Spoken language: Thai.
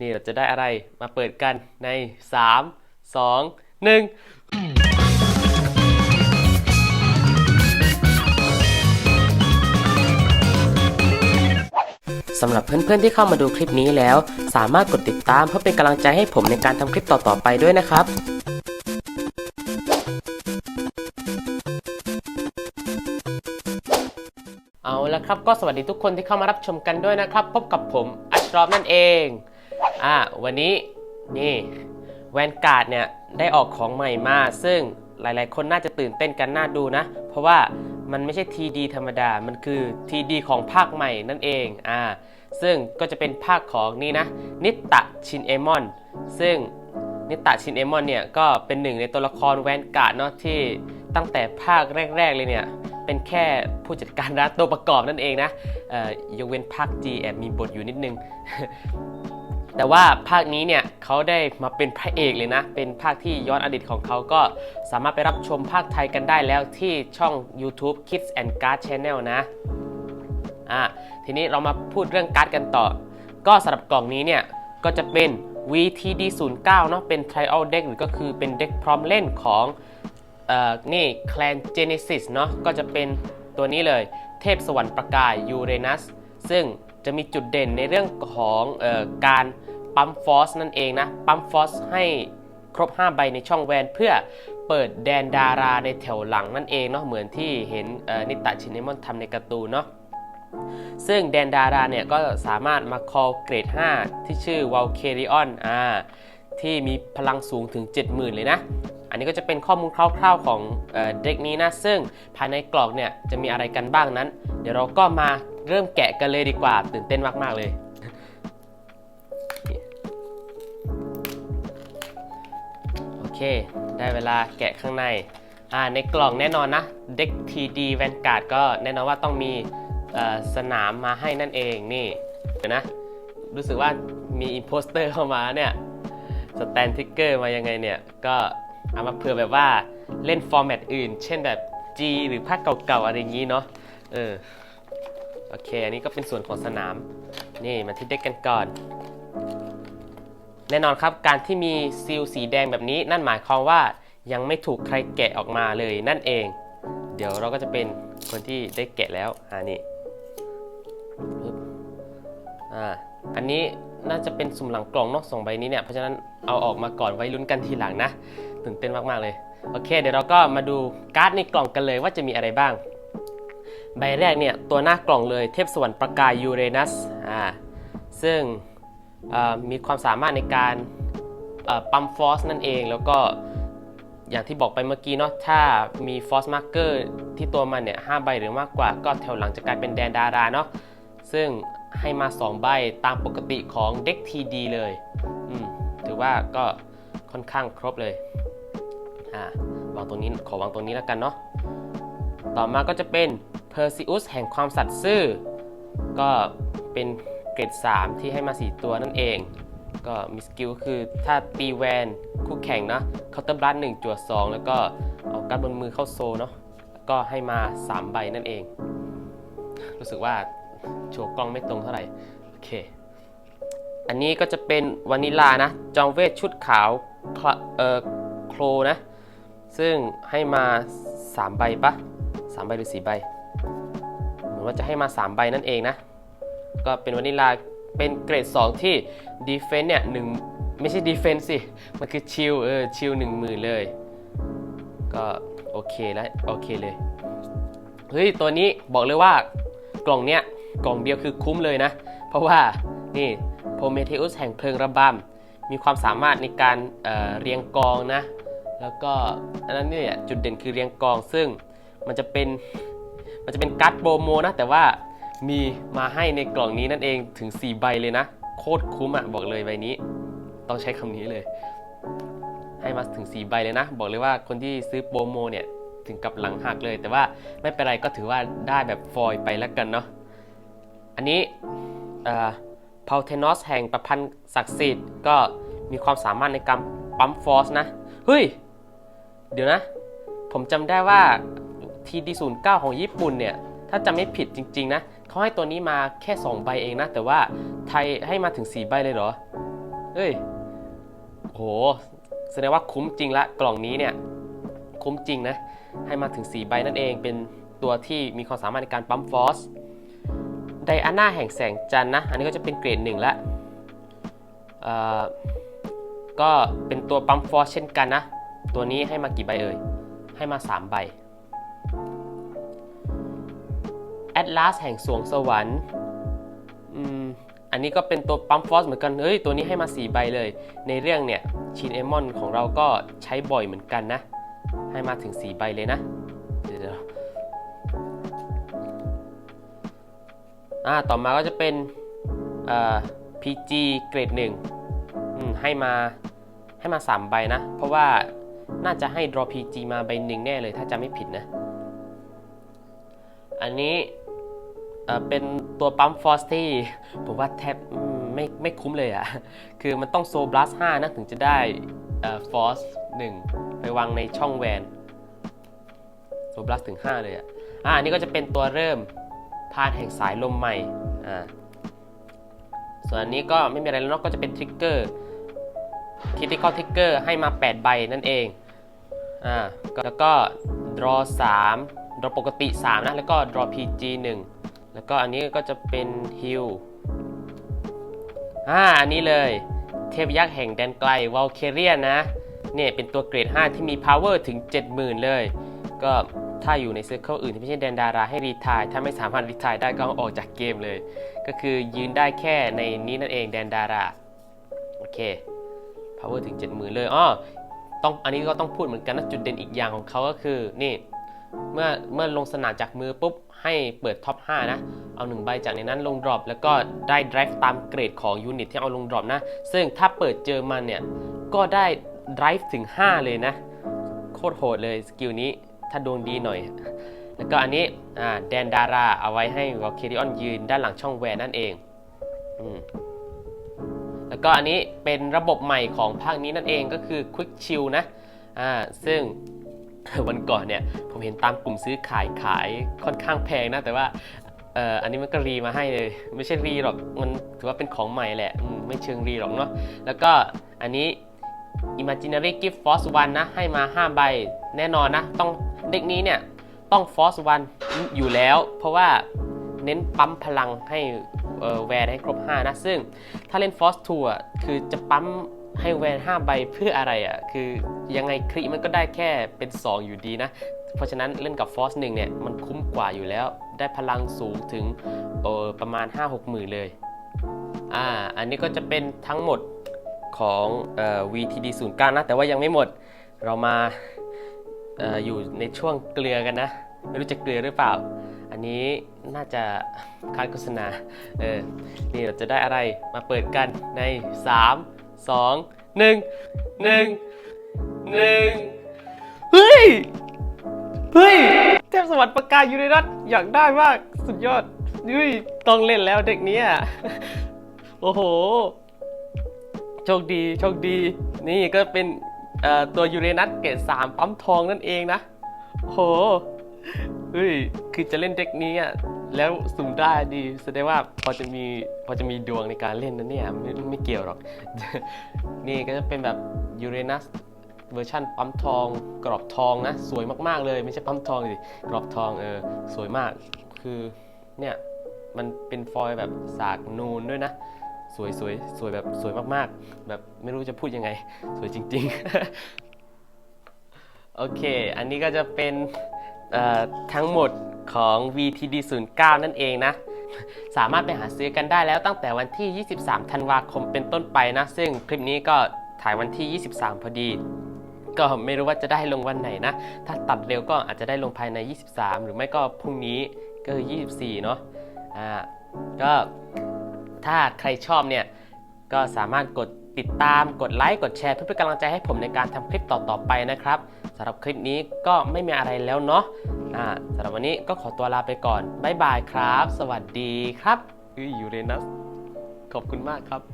นี่เราจะได้อะไรมาเปิดกันใน 3 2 1สำหรับเพื่อนๆที่เข้ามาดูคลิปนี้แล้ว สามารถกดติดตามเพื่อเป็นกำลังใจให้ผมในการทำคลิปต่อๆไปด้วยนะครับเอาละครับก็สวัสดีทุกคนที่เข้ามารับชมกันด้วยนะครับ พบกับผมอัชรอฟนั่นเอง อ่าวันนี้นี่แวนการ์ดเนี่ยได้ออกของใหม่มา ซึ่งหลายๆ คนน่าจะตื่นเต้นกันน่าดูนะ เพราะว่ามันไม่ใช่ TD ธรรมดา มันคือ TD ของภาคใหม่นั่นเองอ่าซึ่งก็จะเป็นภาคของนี่นะ นิตตะชินเอมอน ซึ่งนิตะชินเอมอนเนี่ยก็เป็นหนึ่งในตัวละครแวนการ์ดเนาะที่ตั้งแต่ภาคแรก ๆ เลยเนี่ยเป็นแค่ผู้จัดการร้านตัวประกอบนั่นเองนะเอ่อยกเว้นภาค G แอบมีบทอยู่นิดนึง แต่ว่าภาคนี้เนี่ยเขาได้มาเป็นพระเอกเลยนะ เป็นภาคที่ย้อนอดีตของเขาก็สามารถไปรับชมภาคไทยกันได้แล้วที่ช่อง YouTube Kids and Card Channel นะอะทีนี้เรามาพูดเรื่องการ์ดกันต่อ ก็สำหรับกล่องนี้เนี่ยก็จะเป็น VTD09 เนาะเป็น Trial Deck หรือก็คือเป็นเด็กพร้อมเล่นของเอ่อนี่ Clan Genesis เนาะก็จะเป็นตัวนี้เลย เทพสวรรค์ประกายยูเรนัสซึ่งจะมีจุดเด่นในเรื่องของออการ ปั๊มฟอสนั่นเองนะ ปั๊มฟอสให้ครบ 5 ใบในช่องแวนเพื่อเปิดแดนดาราในแถวหลังนั่นเองเนาะเหมือนที่เห็นนิตะชินเนมอนทำในการ์ตูนเนาะซึ่งแดนดาราเนี่ยก็สามารถมา call เกรด 5 ที่ชื่อ Valkyrion อ่าที่มีพลังสูงถึง 70,000 เลยนะ อันนี้ก็จะเป็นข้อมูลคร่าวๆของเอเด็กนี้นะ ซึ่งภายในกล่องเนี่ยจะมีอะไรกันบ้างนั้น เดี๋ยวเราก็มาเริ่มแกะกันเลยดีกว่า ตื่นเต้นมากๆเลย ได้เวลาแกะข้างในอ่าในกล่องแน่นอนนะเด็ก TD Vanguard ก็แน่นอนว่าต้องมีสนามมาให้นั่นเองนี่เดี๋ยวนะ รู้สึกว่ามีอิ p โพสเตอร์เข้ามาเนี่ยสแตนทิกเกอร์มายังไงเนี่ย ก็เอามาเผื่อแบบว่าเล่นฟอร์แมตอื่น เช่นแบบ G หรือภาคเก่าๆ อะไรอย่างนี้เนาะเออโอเค อันนี้ก็เป็นส่วนของสนาม นี่มาที่เด็กกันก่อน แน่นอนครับการที่มีซีลสีแดงแบบนี้ นั่นหมายความว่ายังไม่ถูกใครแกะออกมาเลยนั่นเอง เดี๋ยวเราก็จะเป็นคนที่ได้แกะแล้วอ่านี่ปึ๊บอ่าอันนี้น่าจะเป็นสุ่มหลังกล่องเนาะสองใบนี้เนี่ยเพราะฉะนั้นเอาออกมาก่อนไว้ลุ้นกันทีหลังนะตื่นเต้นมากๆเลยโอเค เดี๋ยวเราก็มาดูการ์ดในกล่องกันเลยว่าจะมีอะไรบ้าง ใบแรกเนี่ยตัวหน้ากล่องเลยเทพสวรรค์ประกายยูเรนัสอ่าซึ่ง มีความสามารถในการปั๊มฟอสนั่นเอง แล้วก็อย่างที่บอกไปเมื่อกี้เนาะถ้ามีฟอสมาร์เกอร์ที่ตัวมันเนี่ยห้าใบหรือมากกว่า ก็แถวหลังจะกลายเป็นแดนดาราเนาะซึ่งให้มา 2 ใบตามปกติของเด็ก TD เลยถือว่าก็ค่อนข้างครบเลยอ่าวางตรงนี้ขอวางตรงนี้แล้วกันเนาะต่อมาก็จะเป็น Perseus แห่งความสัตย์ซื่อ ก็เป็น เกรด 3 ที่ให้มา 4 ตัวนั่นเอง ก็มีสกิลคือถ้าตีแวนคู่แข่งนะเคาน์เตอร์บลัสหนึ่งจวด2แล้วก็เอาการดบนมือเข้าโซเนาะก็ให้มา 3 ใบนั่นเอง รู้สึกว่าโชว์กล้องไม่ตรงเท่าไหร่ โอเค อันนี้ก็จะเป็นวานิลานะ จองเวทชุดขาวคลเอ่อโครนะ ซึ่งให้มา 3 ใบปะ3ใบหรือ 4 ใบ เหมือนว่าจะให้มา 3 ใบนั่นเองนะ ก็เป็นวานิลาเป็นเกรด 2 ที่ดีเฟนต์เนี่ยหนึ่งไม่ใช่ดีเฟนต์สิ มันคือชิลเออชิลหนึ่งหมื่นเลย ก็โอเคแล้วโอเคเลย เฮ้ย ตัวนี้บอกเลยว่ากล่องเนี้ยกล่องเดียวคือคุ้มเลยนะ เพราะว่านี่โพเมเทอุสแห่งเพลิงระบำมีความสามารถในการเเรียงกองนะ แล้วก็อันนั้นเนี่ยจุดเด่นคือเรียงกองซึ่งมันจะเป็นมันจะเป็นการ์ดโปรโมนะ แต่ว่า มีมาให้ในกล่องนี้นั่นเองถึง 4 ใบเลยนะ โคตรคุ้มอะบอกเลยใบนี้ ต้องใช้คำนี้เลย ให้มาถึง 4 ใบเลยนะ บอกเลยว่าคนที่ซื้อโปรโมเนี่ยถึงกับหลังหักเลย แต่ว่าไม่เป็นไรก็ถือว่าได้แบบฟอยล์ไปแล้วกันเนาะอันนี้พาวเทนอสแห่งประพันธ์ศักดิ์สิทธิ์ก็มีความสามารถในการปั๊มฟอสนะ เฮ้ย เดี๋ยวนะ ผมจำได้ว่า TD09 ของญี่ปุ่นเนี่ย ถ้าจำไม่ผิดจริง ๆ นะ เขาให้ตัวนี้มาแค่ 2 ใบเองนะ แต่ว่าไทยให้มาถึง 4 ใบเลยเหรอเฮ้ยโหแสดงว่าคุ้มจริงละกล่องนี้เนี่ย คุ้มจริงนะ ให้มาถึง 4 ใบนั่นเอง เป็นตัวที่มีความสามารถในการปั๊มฟอสไดอาน่าแห่งแสงจันนะ อันนี้ก็จะเป็นเกรดหนึ่งละเอ่อก็เป็นตัวปั๊มฟอสเช่นกันนะ ตัวนี้ให้มากี่ใบเอ่ย ให้มา 3 ใบ แอดลาสแห่งสวงสวรรค์อันนี้ก็เป็นตัวปั๊มฟอสเหมือนกัน เฮ้ย ตัวนี้ให้มา 4 ใบเลย ในเรื่องเนี่ยชินเอมอนของเราก็ใช้บ่อยเหมือนกันนะ ให้มาถึง 4 ใบเลยนะ เดี๋ยวอ่าต่อมาก็จะเป็นอ่อ PG เกรดหนึ่งให้มาให้มา 3 ใบนะ เพราะว่าน่าจะให้ draw PG มาใบหนึ่งแน่เลยถ้าจำไม่ผิดนะ อันนี้ เป็นตัวปั๊มฟอสที่ผมว่าแทบไม่ไม่คุ้มเลยอะ่ะ คือมันต้องโซบลัส5นะถึงจะได้ฟอส1ไปวางในช่องแวนโซบลัสถึง 5 เลยอะ่ะอ่าอันนี้ก็จะเป็นตัวเริ่มพาดแห่งสายลมใหม่อ่าส่วนอันนี้ก็ไม่มีอะไรแล้วนอะก็จะเป็นทริกเกอร์คิติคอลทริกเกอร์ให้มา 8 ใบนั่นเองอ่าแล้วก็ draw 3 draw ปกติ 3 นะ แล้วก็ draw PG 1 แล้วก็อันนี้ก็จะเป็น heal อ่าอันนี้เลย เทพยักษ์แห่งแดนไกลว a ลเคเรียนนะเนี่ยเป็นตัวเกรด 5 ที่มี power ถึง 70,000 เลย ก็ถ้าอยู่ในเซอร์เคิลอื่นที่ไม่ใช่แดนดาราให้รีทาย ถ้าไม่สามารถรีทายได้ก็อออกจากเกมเลย ก็คือยืนได้แค่ในนี้นั่นเองแดนดารา โอเค power ถึง 70,000 เลยอ้อต้องอันนี้ก็ต้องพูดเหมือนกันนะจุดเด่นอีกอย่างของเขาก็คือนี่ เมื่อเมื่อลงสนามจากมือปุ๊บ ให้เปิดท็อป 5 นะ เอา1ใบจากในนั้นลงดรอปแล้วก็ได้ drive ตามเกรดของยูนิตที่เอาลงดรอปนะ ซึ่งถ้าเปิดเจอมันเนี่ย ก็ได้ drive ถึง 5 เลยนะ โคตรโหดเลยสกิลนี้ถ้าดวงดีหน่อย แล้วก็อันนี้แดนดาราเอาไว้ให้วอลเคริออนยืนด้านหลังช่องแวนนั่นเองอืมแล้วก็อันนี้เป็นระบบใหม่ของภาคนี้นั่นเองก็คือ Quick Chill นะ อ่า ซึ่ง วันก่อนเนี่ยผมเห็นตามกลุ่มซื้อขายขายค่อนข้างแพงนะ แต่ว่าอันนี้มันก็รีมาให้เลย ไม่ใช่รีหรอกมันถือว่าเป็นของใหม่แหละไม่เชิงรีหรอกเนาะแล้วก็อันนี้ Imaginary Gift Force 1 นะ ให้มา 5 ใบแน่นอนนะ ต้องเด็กนี้เนี่ย ต้อง Force 1 อยู่แล้ว เพราะว่าเน้นปั๊มพลังให้แวนให้ครบ 5 นะ ซึ่งถ้าเล่น Force 2อะคือจะปั๊ม ให้แวน5ใบเพื่ออะไรอะคือยังไงคริมันก็ได้แค่เป็น 2 อยู่ดีนะ เพราะฉะนั้นเล่นกับ Force 1เนี่ยมันคุ้มกว่าอยู่แล้ว ได้พลังสูงถึงเออประมาณ 5-6หมื่นเลยอ่าอันนี้ก็จะเป็นทั้งหมดของเอ่อ VTD 0 9นะ แต่ว่ายังไม่หมดเรามาอออยู่ในช่วงเกลือกันนะ ไม่รู้จะเกลือหรือเปล่า อันนี้น่าจะคาดโฆษณาเออนี่เราจะได้อะไรมาเปิดกันใน 3 2 1 1 1เฮ้ย เฮ้ย เทพสวัสดิ์ประกาศยู่ในรัฐอยากได้มาก สุดยอดเฮ้ยต้องเล่นแล้วเด็กเนี้ยโอ้โห โชคดี โชคดี นี่ก็เป็นตัวยูเรนัสเกรดสามปั๊มทองนั่นเองนะโหเฮ้ย คือจะเล่นเด็กนี้อะ แล้วสุ่มได้ดีแสดงว่าพอจะมีพอจะมีดวงในการเล่นนะเนี่ยไม่ไม่เกี่ยวหรอก นี่ก็จะเป็นแบบยูเรนัสเวอร์ชันปั๊มทอง กรอบทองนะ สวยมากๆเลยไม่ใช่ปั๊มทองสิกรอบทองเออสวยมากคือเนี่ยมันเป็นฟอยล์แบบสากนูนด้วยนะ สวยสวยสวยแบบสวยมากๆ แบบไม่รู้จะพูดยังไง สวยจริง ๆ โอเค อันนี้ก็จะเป็น ทั้งหมดของ VTD 0 9นั่นเองนะ สามารถไปหาซื้อกันได้แล้วตั้งแต่วันที่ 23 ธันวาคมเป็นต้นไปนะ ซึ่งคลิปนี้ก็ถ่ายวันที่ 23 พอดี ก็ไม่รู้ว่าจะได้ลงวันไหนนะ ถ้าตัดเร็วก็อาจจะได้ลงภายใน 23 หรือไม่ก็พรุ่งนี้ก็คือ 24 เนาะอ่าก็ถ้าใครชอบเนี่ย ก็สามารถกดติดตามกดไลค์กดแชร์เพื่อเป็นกำลังใจให้ผมในการทำคลิปต่อๆไปนะครับ สำหรับคลิปนี้ก็ไม่มีอะไรแล้วเนาะอ่าสำหรับวันนี้ก็ขอตัวลาไปก่อน บ๊ายบายครับ สวัสดีครับอุ้ยยูเรนัส ขอบคุณมากครับ